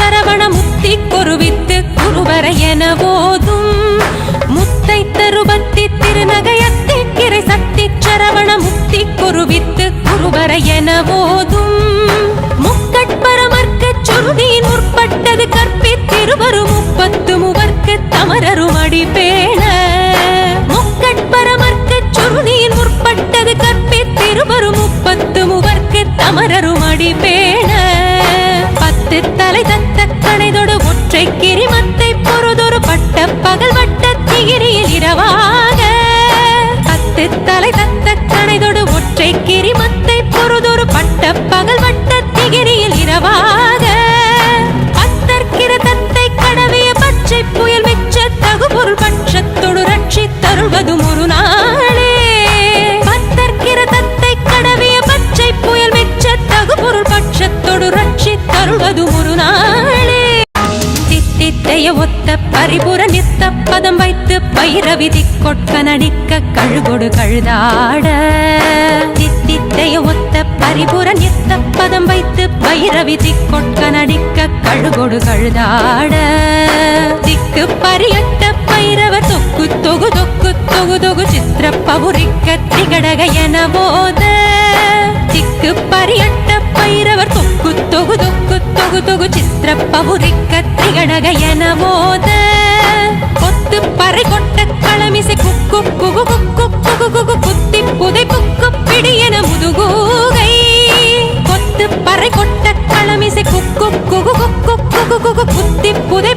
சரவண முக்தி கொருவித்து குருவர என போதும் முத்தை தருபத்தி திருநகையத்தி கிரை சக்தி சரவண முக்தி கொருவித்து குருவர என போதும் முக்கட்பரமர்க்கு சுருதியின் முற்பட்டது கற்பித்திருவரும் முப்பத்து முவர்க்கு தமரரும் அடிப்பே கிரி ஒற்றை கிரிமத்தை பொறுதொரு பட்ட பகல் வட்ட திகிரியில் இரவாக பத்து தலை ஒத்த பரிபுர நித்த பதம் வைத்து பைரவிதி கொட்க நடிக்க கழுகொடு கழுதாட. தித்தித்தைய ஒத்த பரிபுர நித்த பதம் வைத்து பைரவிதி கொட்க நடிக்க கழுகொடு கழுதாட. திக்கு பரியட்ட பைரவ தொக்கு தொகு தொக்கு தொகு தொகு சித்திர பவுரிக்க திகடக என போத தொகு தொகு சித்திர பவுரிக்க திகடக என போத கொத்து பறை கொட்ட களமிசை குக்கு குகு குக்கு குகு குகு குத்தி புதை புக்கு பிடி என முதுகூகை கொத்து பறை கொட்ட களமிசை குக்கு குகு குக்கு குகு குகு குத்தி புதை